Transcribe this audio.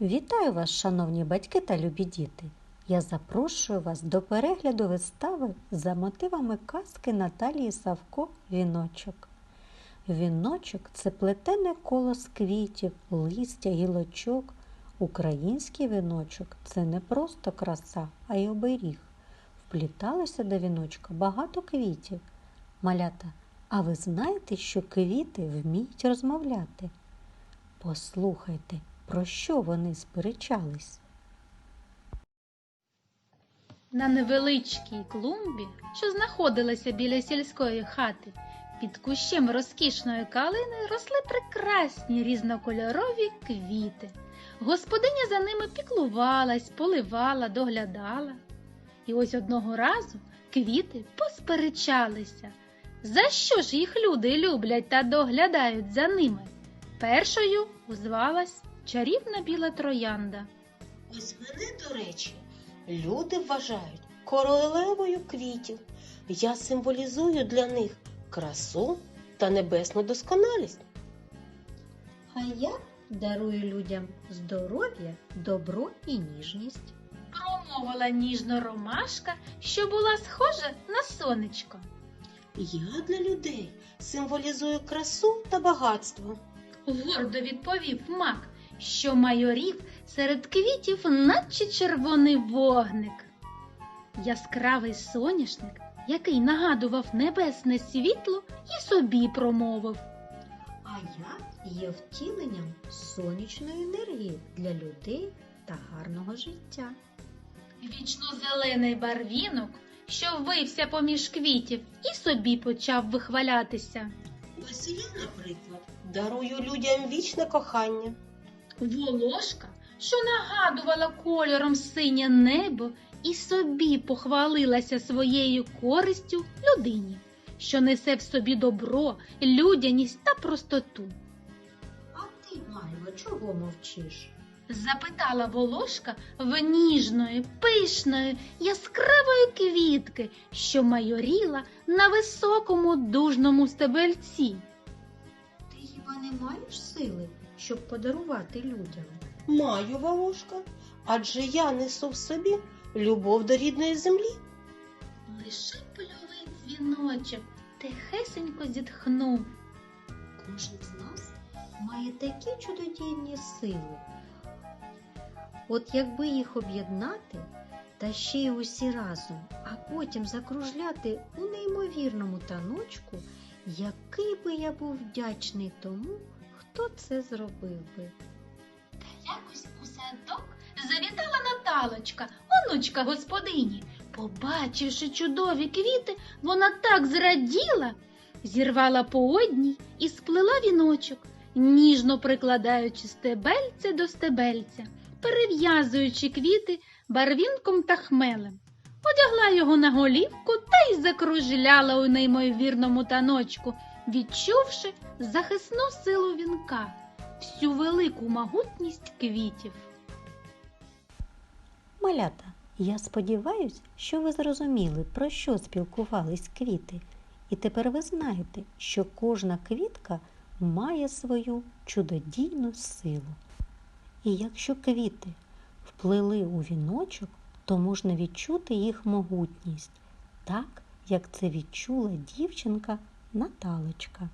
Вітаю вас, шановні батьки та любі діти! Я запрошую вас до перегляду вистави за мотивами казки Наталії Савко Віночок. Віночок це плетене коло з квітів, листя, гілочок. Український віночок це не просто краса, а й оберіг. Впліталося до віночка багато квітів. Малята, а ви знаєте, що квіти вміють розмовляти? Послухайте, про що вони сперечались. На невеличкій клумбі, що знаходилася біля сільської хати, під кущем розкішної калини росли прекрасні різнокольорові квіти. Господиня за ними піклувалась, поливала, доглядала. І ось одного разу квіти посперечалися. За що ж їх люди люблять та доглядають за ними? Першою узвалась чарівна біла троянда. Ось мене, до речі, люди вважають королевою квітів. Я символізую для них красу та небесну досконалість. А я дарую людям здоров'я, добро і ніжність. Промовила ніжно ромашка, що була схожа на сонечко. Я для людей символізую красу та багатство. Гордо відповів мак, що майорів серед квітів, наче червоний вогник. Яскравий соняшник, який нагадував небесне світло, і собі промовив. А я є втіленням сонячної енергії для людей та гарного життя. Вічно зелений барвінок, що вився поміж квітів, і собі почав вихвалятися. Ось я, наприклад, дарую людям вічне кохання. Волошка, що нагадувала кольором синє небо, і собі похвалилася своєю користю людині, що несе в собі добро, людяність та простоту. А ти, Мальва, чого мовчиш? Запитала волошка в ніжної, пишної, яскравої квітки, що майоріла на високому дужному стебельці. Хіба не маєш сили, щоб подарувати людям? Маю волошка, адже я несу в собі любов до рідної землі. Лише польовий дзвіночок тихесенько зітхнув. Кожен з нас має такі чудодійні сили. От якби їх об'єднати та ще й усі разом, а потім закружляти у неймовірному таночку, який би я був вдячний тому, хто це зробив би. Та якось у садок завітала Наталочка, онучка господині. Побачивши чудові квіти, вона так зраділа, зірвала по одній і сплела віночок, ніжно прикладаючи стебельце до стебельця, перев'язуючи квіти барвінком та хмелем. Одягла його на голівку та й закружляла у неймовірному таночку, відчувши захисну силу вінка, всю велику могутність квітів. Малята, я сподіваюся, що ви зрозуміли, про що спілкувались квіти. І тепер ви знаєте, що кожна квітка має свою чудодійну силу. І якщо квіти вплили у віночок, то можна відчути їх могутність, так як це відчула дівчинка Наталочка.